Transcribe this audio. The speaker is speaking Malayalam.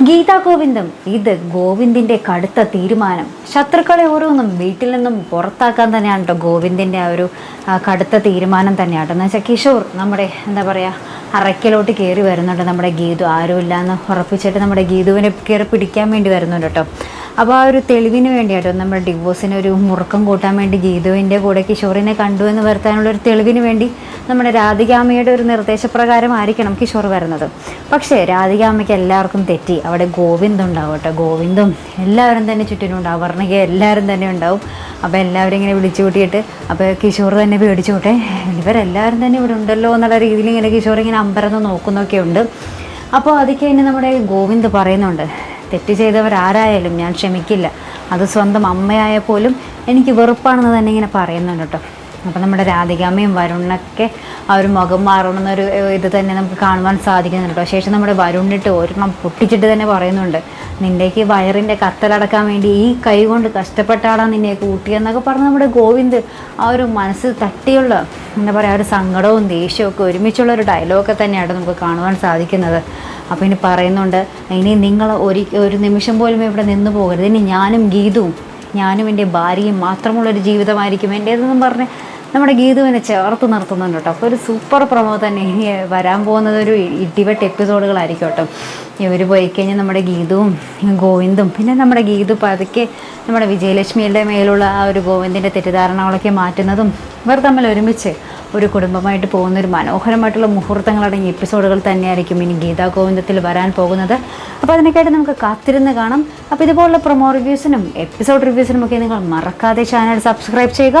ഗീതാ ഗോവിന്ദം ഇത് ഗോവിന്ദിന്റെ കടുത്ത തീരുമാനം. ശത്രുക്കളെ ഓരോന്നും വീട്ടിൽ നിന്നും പുറത്താക്കാൻ തന്നെയാണ് കേട്ടോ ഗോവിന്ദിന്റെ ആ ഒരു കടുത്ത തീരുമാനം തന്നെയാണ് കേട്ടോ എന്ന് വെച്ചാൽ കിഷോർ നമ്മുടെ എന്താ പറയാ അറയ്ക്കലോട്ട് കയറി വരുന്നുണ്ട് നമ്മുടെ ഗീതു. ആരുമില്ല എന്ന് ഉറപ്പിച്ചിട്ട് നമ്മുടെ ഗീതുവിനെ കയറി പിടിക്കാൻ വേണ്ടി വരുന്നുണ്ട് കേട്ടോ അപ്പോൾ ആ ഒരു തെളിവിന് വേണ്ടിയാട്ടോ നമ്മുടെ ഡിവോഴ്സിന് ഒരു മുറുക്കം കൂട്ടാൻ വേണ്ടി ഗീതുവിന്റെ കൂടെ കിഷോറിനെ കണ്ടു എന്ന് വരുത്താനുള്ള ഒരു തെളിവിന് വേണ്ടി നമ്മുടെ രാധികാമ്മയുടെ ഒരു നിർദ്ദേശപ്രകാരമായിരിക്കണം കിഷോർ വരുന്നത്. പക്ഷേ രാധികാമ്മയ്ക്ക് എല്ലാവർക്കും തെറ്റി. അവിടെ ഗോവിന്ദ് ഉണ്ടാവും കേട്ടോ. ഗോവിന്ദും എല്ലാവരും തന്നെ ചുറ്റിനുണ്ടാവും വർണിക എല്ലാവരും തന്നെ ഉണ്ടാവും. അപ്പോൾ എല്ലാവരും ഇങ്ങനെ വിളിച്ചു കൂട്ടിയിട്ട് അപ്പോൾ കിഷോർ തന്നെ പേടിച്ചോട്ടെ. ഇവരെല്ലാവരും തന്നെ ഇവിടെ ഉണ്ടല്ലോ എന്നുള്ള രീതിയിൽ ഇങ്ങനെ കിഷോർ ഇങ്ങനെ അമ്പരന്ന് നോക്കുന്നൊക്കെ ഉണ്ട്. അപ്പോൾ അതൊക്കെ ഇനി നമ്മുടെ ഗോവിന്ദ് പറയുന്നുണ്ട് തെറ്റ് ചെയ്തവരാരായാലും ഞാൻ ക്ഷമിക്കില്ല. അത് സ്വന്തം അമ്മയായ പോലും എനിക്ക് വെറുപ്പാണെന്ന് തന്നെ ഇങ്ങനെ പറയുന്നുണ്ട് കേട്ടോ. അപ്പോൾ നമ്മുടെ രാധികാമ്മയും വരുണൊക്കെ ആ ഒരു മുഖം മാറണമെന്നൊരു ഇത് തന്നെ നമുക്ക് കാണുവാൻ സാധിക്കുന്നുണ്ട്. ശേഷം നമ്മുടെ വരുണിട്ട് ഒരെണ്ണം പൊട്ടിച്ചിട്ട് തന്നെ പറയുന്നുണ്ട് നിന്റെക്ക് വയറിന്റെ കത്തലടക്കാൻ വേണ്ടി ഈ കൈ കൊണ്ട് കഷ്ടപ്പെട്ടാടാ നിന്നെ കൂട്ടിയെന്നൊക്കെ പറഞ്ഞ് നമ്മുടെ ഗോവിന്ദ് ആ ഒരു മനസ്സ് തട്ടിയുള്ള എന്താ പറയുക ഒരു സങ്കടവും ദേഷ്യവും ഒക്കെ ഒരുമിച്ചുള്ള ഒരു ഡയലോഗൊക്കെ തന്നെയാണ് നമുക്ക് കാണുവാൻ സാധിക്കുന്നത്. അപ്പോൾ ഇനി പറയുന്നുണ്ട് ഇനി നിങ്ങൾ ഒരു ഒരു നിമിഷം പോലും ഇവിടെ നിന്ന് പോകരുത്. ഇനി ഞാനും ഗീതുവും ഞാനും എന്റെ ഭാര്യയും മാത്രമുള്ളൊരു ജീവിതമായിരിക്കും എന്റേതെന്നും പറഞ്ഞ് നമ്മുടെ ഗീതുവിനെ ചേർത്ത് നിർത്തുന്നുണ്ട് കേട്ടോ. അപ്പോൾ ഒരു സൂപ്പർ പ്രമോ തന്നെ ഇനി വരാൻ പോകുന്നത് ഒരു ഇടിവെട്ട് എപ്പിസോഡുകളായിരിക്കും കേട്ടോ. ഇവർ പോയി കഴിഞ്ഞാൽ നമ്മുടെ ഗീതുവും ഗോവിന്ദും പിന്നെ നമ്മുടെ ഗീതു പതുക്കെ നമ്മുടെ വിജയലക്ഷ്മിയുടെ മേലുള്ള ആ ഒരു ഗോവിന്ദിന്റെ തെറ്റിദ്ധാരണകളൊക്കെ മാറ്റുന്നതും ഇവർ തമ്മിൽ ഒരുമിച്ച് ഒരു കുടുംബമായിട്ട് പോകുന്ന ഒരു മനോഹരമായിട്ടുള്ള മുഹൂർത്തങ്ങളടങ്ങിയ എപ്പിസോഡുകൾ തന്നെയായിരിക്കും ഇനി ഗീതാ ഗോവിന്ദത്തിൽ വരാൻ പോകുന്നത്. അപ്പോൾ അതിനൊക്കെയായിട്ട് നമുക്ക് കാത്തിരുന്ന് കാണാം. അപ്പോൾ ഇതുപോലുള്ള പ്രൊമോ റിവ്യൂസിനും എപ്പിസോഡ് റിവ്യൂസിനും ഒക്കെ നിങ്ങൾ മറക്കാതെ ചാനൽ സബ്സ്ക്രൈബ് ചെയ്യുക.